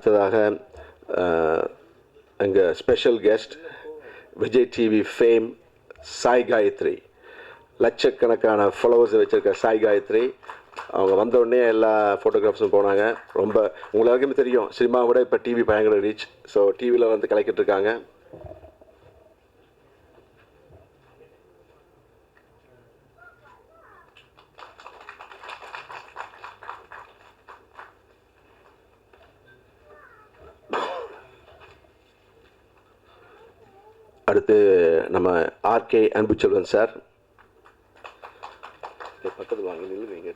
அடுத்ததாக எங்கள் special guest Vijay TV fame Sai Gayathri. லட்சக்கணக்கான ஃபாலோவர்ஸ் வச்சுருக்க சாய் காயத்ரி. அவங்க வந்தோடனே எல்லா ஃபோட்டோகிராஃப்ஸும் போனாங்க. ரொம்ப உங்களுக்கு எல்லாருக்குமே தெரியும் சினிமா விட இப்போ டிவி பயங்கர ரீச் ஸோ டிவியில் வந்து கலைக்கிட்டு இருக்காங்க. அடுத்து நம்ம ஆர்கே அன்புச்செல்வன் சார் பக்கத்தில் வாங்க நில்லுங்க இங்க.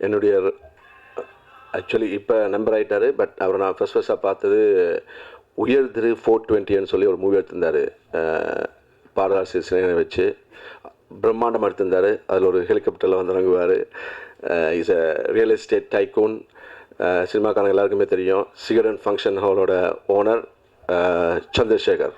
என்னுடைய ஆக்சுவலி இப்போ நம்பர் ஆயிட்டாரு பட் அவரை நான் ஃபர்ஸ்ட் ஃபஸ்ட்டாக பார்த்தது உயர் திரு ஃபோர் டுவெண்ட்டின்னு சொல்லி ஒரு மூவி எடுத்திருந்தார். பாரதாசி சிலையை வச்சு பிரம்மாண்டம் எடுத்திருந்தார். அதில் ஒரு ஹெலிகாப்டரில் வந்து இறங்குவார் is a real estate tycoon சினிமாக்காரங்க எல்லாருக்குமே தெரியும். சிகரன் ஃபங்க்ஷன் ஹாலோட ஓனர் சந்திரசேகர்.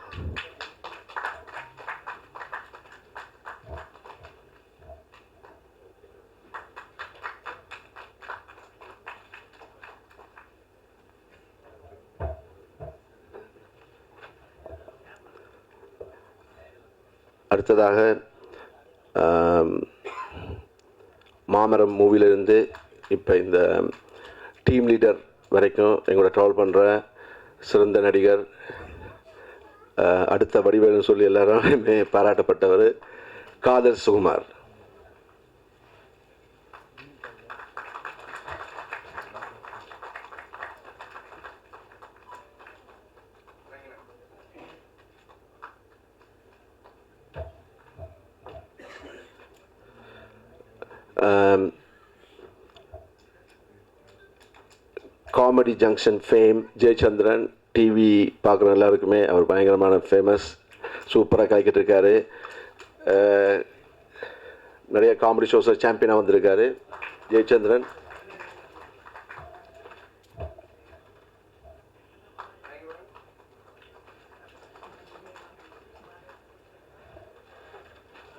அடுத்ததாக மாமரம் மூவிலிருந்து இப்போ இந்த டீம் லீடர் வரைக்கும் எங்களோட ட்ராவல் பண்ணுற சிறந்த நடிகர் அடுத்த வடிவேலுன்னு சொல்லி எல்லாருமே பாராட்டப்பட்டவர் Kadhar Sukumar. Comedy junction fame Jayachandran TV பார்க்குற எல்லாருக்குமே அவர் பயங்கரமான ஃபேமஸ் சூப்பராக கலக்கிட்டு இருக்காரு uh, நிறைய காமெடி ஷோஸில் சாம்பியனாக வந்திருக்காரு ஜெயச்சந்திரன்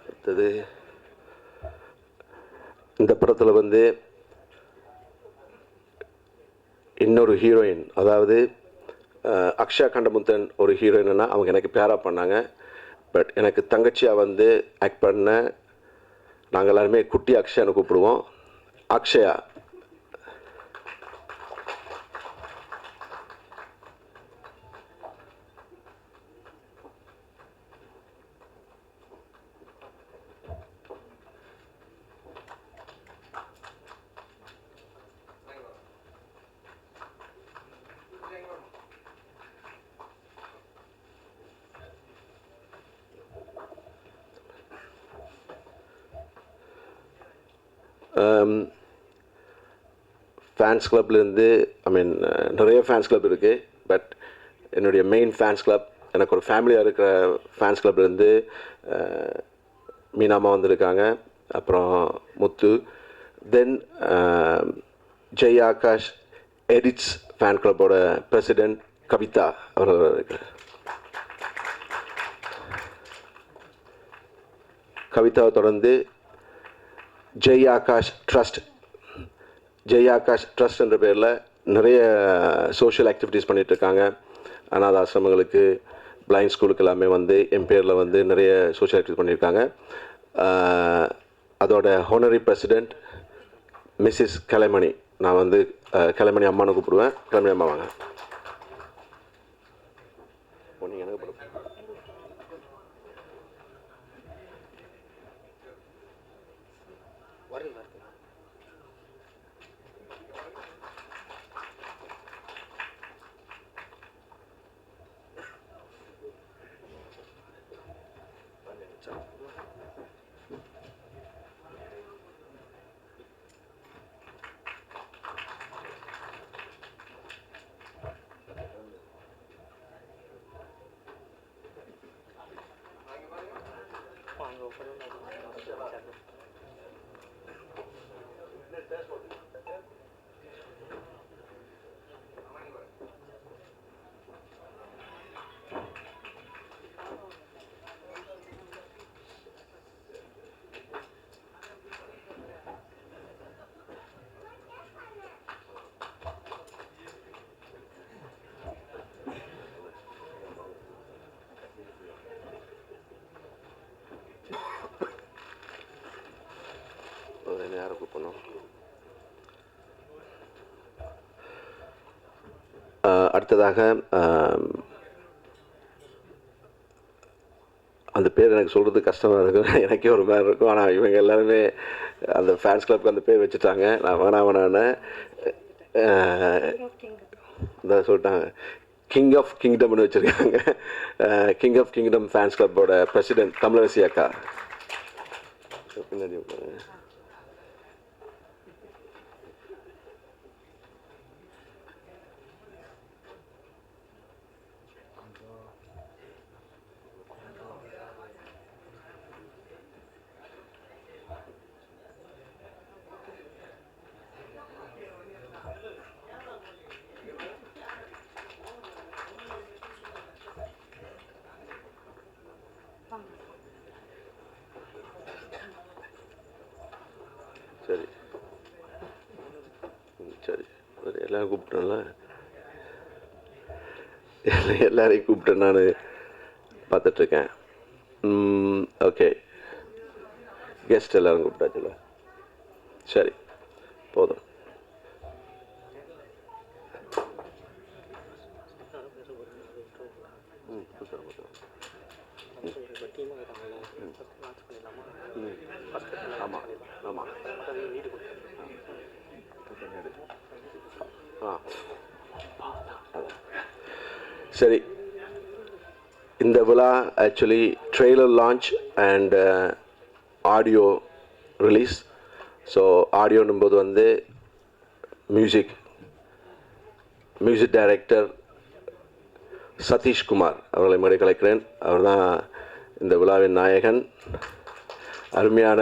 அடுத்தது இந்த படத்தில் வந்து இன்னொரு ஹீரோயின் அதாவது அக்ஷா அக்ஷயா கண்டமுத்தன் ஒரு ஹீரோயின்னா அவங்க எனக்கு பேரா பண்ணாங்க. பட் எனக்கு தங்கச்சியாக வந்து ஆக்ட் பண்ண நாங்கள் எல்லாருமே குட்டி அக்ஷயான்னு கூப்பிடுவோம். அக்ஷயா ஃபேன்ஸ் கிளப்லேருந்து ஐ மீன் நிறைய ஃபேன்ஸ் கிளப் இருக்குது பட் என்னுடைய மெயின் ஃபேன்ஸ் கிளப் எனக்கு ஒரு ஃபேமிலியாக இருக்கிற ஃபேன்ஸ் கிளப்லேருந்து uh, மீனாமா வந்திருக்காங்க அப்புறம் Muthu then uh, Jai Akash edits fan கிளப்போட president Kavitha அவர்கள் இருக்கிறார் கவிதாவை தொடர்ந்து ஜெய் ஆகாஷ் ட்ரஸ்ட் ஜெய் ஆகாஷ் ட்ரஸ்ட் என்ற பேரில் நிறைய சோஷியல் ஆக்டிவிட்டீஸ் பண்ணிகிட்ருக்காங்க இருக்காங்க அனாத ஆசிரமங்களுக்கு பிளைண்ட் ஸ்கூலுக்கு எல்லாமே வந்து என் பேரில் வந்து நிறைய சோஷியல் ஆக்டிவிட்டி பண்ணியிருக்காங்க அதோட ஹோனரி பிரசிடெண்ட் மிஸ்ஸஸ் கலைமணி. நான் வந்து கலைமணி அம்மானு கூப்பிடுவேன். கலைமணி அம்மா வாங்க. வருது வருது யாரை கூப்பிடணும் அடுத்ததாக அந்த பேர் எனக்கு சொல்கிறது கஷ்டமாக இருக்கும். எனக்கே ஒரு மாதிரி இருக்கும். ஆனால் இவங்க எல்லாருமே அந்த ஃபேன்ஸ் கிளப்க்கு அந்த பேர் வச்சுட்டாங்க. நான் வேணா வேணான்னு சொல்லிட்டாங்க. கிங் ஆஃப் கிங்டம்னு வச்சுருக்காங்க. கிங் ஆஃப் கிங்டம் ஃபேன்ஸ் கிளப்போட பிரசிடென்ட் தமிழரசி அக்கா. பின்னாடி சரி. ம், சரி. சரி எல்லாரும் கூப்பிட்டேன்ல எல்லாரையும் கூப்பிட்டேன் நான் பார்த்துட்ருக்கேன். ஓகே. கெஸ்ட் எல்லோரும் கூப்பிட்டாச்சுல? சரி போதும். ஆமாம் ஆமாம் ஆ சரி. இந்த விழா actually trailer launch and audio release so ஆடியோன்னும்போது வந்து மியூசிக் மியூசிக் டைரக்டர் சதீஷ்குமார் அவர்களை மேடை கலைக்கிறேன் அவர் தான் இந்த விழாவின் நாயகன். அருமையான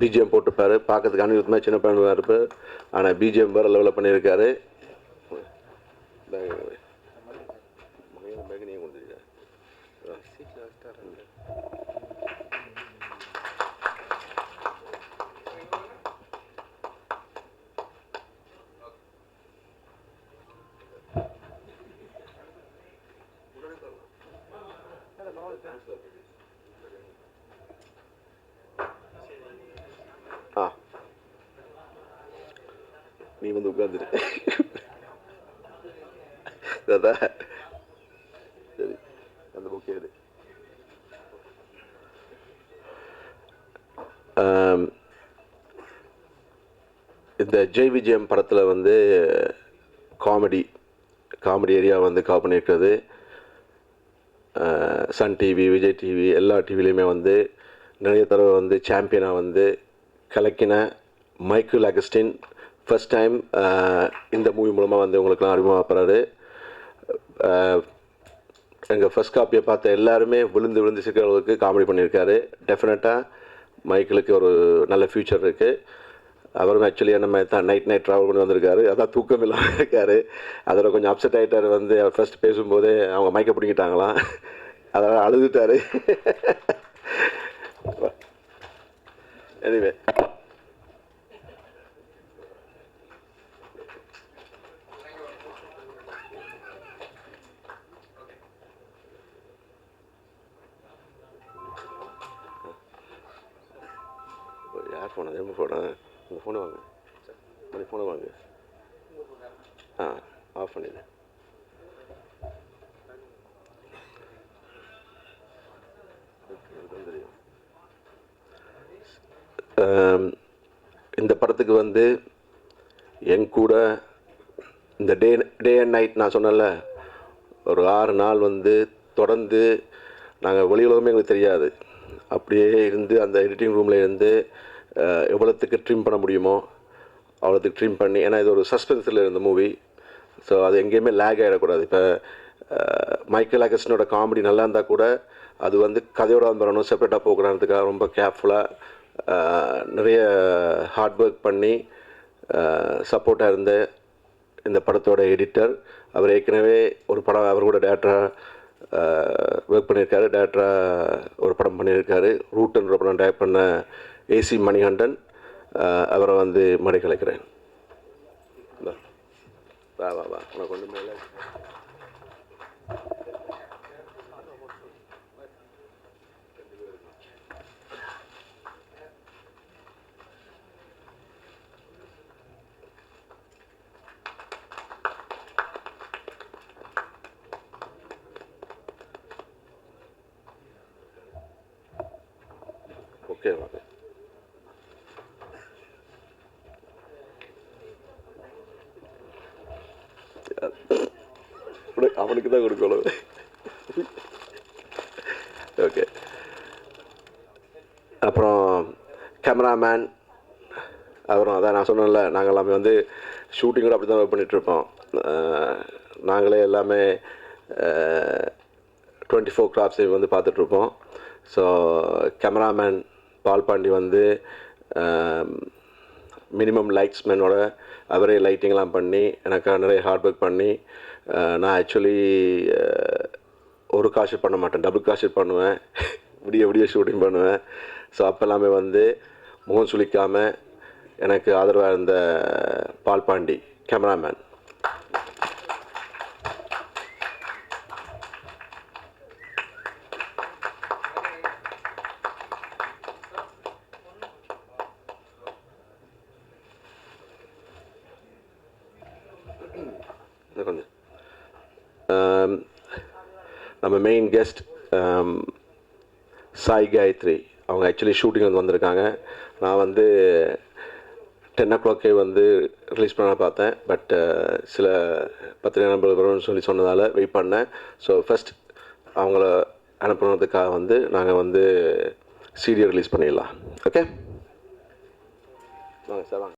பிஜிஎம் போட்டுப்பார் பார்க்கறதுக்கு அனிருத்தமாக சின்ன பையனாக இருப்பார். ஆனால் பிஜிஎம் வேறு லெவலில் பண்ணியிருக்காரு. பேக் பேக் நீங்கள் கொடுத்துருக்கா ஆ நீ வந்து உட்காந்துரு தாத்தா சரி அந்த புக் எடு. இந்த ஜெய் விஜயம் படத்தில் வந்து காமெடி காமெடி ஏரியா வந்து கா பண்ணியிருக்கிறது. சன் டிவி விஜய் டிவி எல்லா டிவிலையுமே வந்து நிறைய தடவை வந்து சாம்பியனாக வந்து கலக்கின மைக்கேல் அகஸ்டின் ஃபஸ்ட் டைம் இந்த uh, மூவி மூலமாக வந்து உங்களுக்குலாம் அறிமுகப்படுறாரு. எங்கள் ஃபர்ஸ்ட் காப்பியை பார்த்த எல்லாருமே விழுந்து விழுந்து சிக்கிற அளவுக்கு காமெடி பண்ணியிருக்காரு டெஃபினட்டாக மைக்கிளுக்கு ஒரு நல்ல ஃப்யூச்சர் இருக்குது அவரும் ஆக்சுவலி நம்ம தான் நைட் நைட் ட்ராவல் பண்ணி வந்திருக்காரு. அதான் தூக்கம் இல்லாமல் இருக்காரு. அதில் கொஞ்சம் அப்செட் ஆகிட்டார் வந்து அவர் ஃபர்ஸ்ட் பேசும்போதே அவங்க மைக்கை பிடிக்கிட்டாங்களாம் அதனால் அழுதுட்டாரு. எனிவே ஃபோன் அது ஃபோனா உங்கள் ஃபோனை வாங்க. மணி ஃபோனை வாங்க. ஆ ஆஃப் பண்ணிடு. இந்த படத்துக்கு வந்து என் கூட இந்த டே டே அண்ட் நைட் நான் சொன்னேன்ல ஒரு ஆறு நாள் வந்து தொடர்ந்து நாங்கள் வெளி உலகமே எங்களுக்கு தெரியாது. அப்படியே இருந்து அந்த எடிட்டிங் ரூமில் இருந்து எவ்வளோத்துக்கு ட்ரிம் பண்ண முடியுமோ அவ்வளோத்துக்கு ட்ரிம் பண்ணி ஏன்னா இது ஒரு சஸ்பென்ஸில் இருந்த மூவி ஸோ அது எங்கேயுமே லேக் ஆகிடக்கூடாது இப்போ மைக்கேல் அகஸ்டினோட காமெடி நல்லா இருந்தால் கூட அது வந்து கதையோட வரணும் செப்பரேட்டாக போகக்கூடாதுக்காக ரொம்ப கேர்ஃபுல்லாக நிறைய ஹார்ட் ஒர்க் பண்ணி சப்போர்ட்டாக இருந்த இந்த படத்தோட எடிட்டர் அவர் ஏற்கனவே ஒரு படம் அவர் கூட டேரக்டராக ஒர்க் பண்ணியிருக்காரு. டேரக்டராக ஒரு படம் பண்ணியிருக்காரு. ரூட்டுன்ற படம் டைரக்ட் பண்ண ஏசி மணிகண்டன் அவரை வந்து மடை கலைக்கிறேன் வா வா வா. உனக்கு ஒன்று மேலே ஓகே வாங்க. அவனுக்கு தான் கொடுக்கணும். ஓகே அப்புறம் கேமராமேன் அப்புறம் அதான் நான் சொன்னேன்ல நாங்கள் எல்லாமே வந்து ஷூட்டிங் கூட அப்படி தான் பண்ணிகிட்ருப்போம் நாங்களே எல்லாமே டுவெண்ட்டி ஃபோர் கிராஃப்ட்ஸை வந்து பார்த்துட்ருப்போம் ஸோ கேமராமேன் பால் பாண்டி வந்து மினிமம் லைட்ஸ்மேனோட அவரே லைட்டிங்லாம் பண்ணி எனக்காக நிறைய ஹார்ட் ஒர்க் பண்ணி நான் ஆக்சுவலி ஒரு காஷ் பண்ண மாட்டேன். டபுள் காஷ் பண்ணுவேன். விடிய விடிய ஷூட்டிங் பண்ணுவேன். ஸோ அப்போல்லாமே வந்து முகம் சுளிக்காமல் எனக்கு ஆதரவாக இருந்த பால் பாண்டி கேமராமேன் நம்ம மெயின் கெஸ்ட் சாய் காயத்ரி அவங்க ஆக்சுவலி ஷூட்டிங் வந்து வந்திருக்காங்க. நான் வந்து டென் ஓ கிளாக்கே வந்து ரிலீஸ் பண்ண பார்த்தேன். பட் uh, சில பத்திரிகை நம்பர் வரும்னு சொல்லி சொன்னதால் வெயிட் பண்ணேன். ஸோ ஃபஸ்ட் அவங்கள அனுப்புனதுக்காக வந்து நாங்கள் வந்து சீரியல் ரிலீஸ் பண்ணிடலாம். ஓகே வாங்க சார் வாங்க.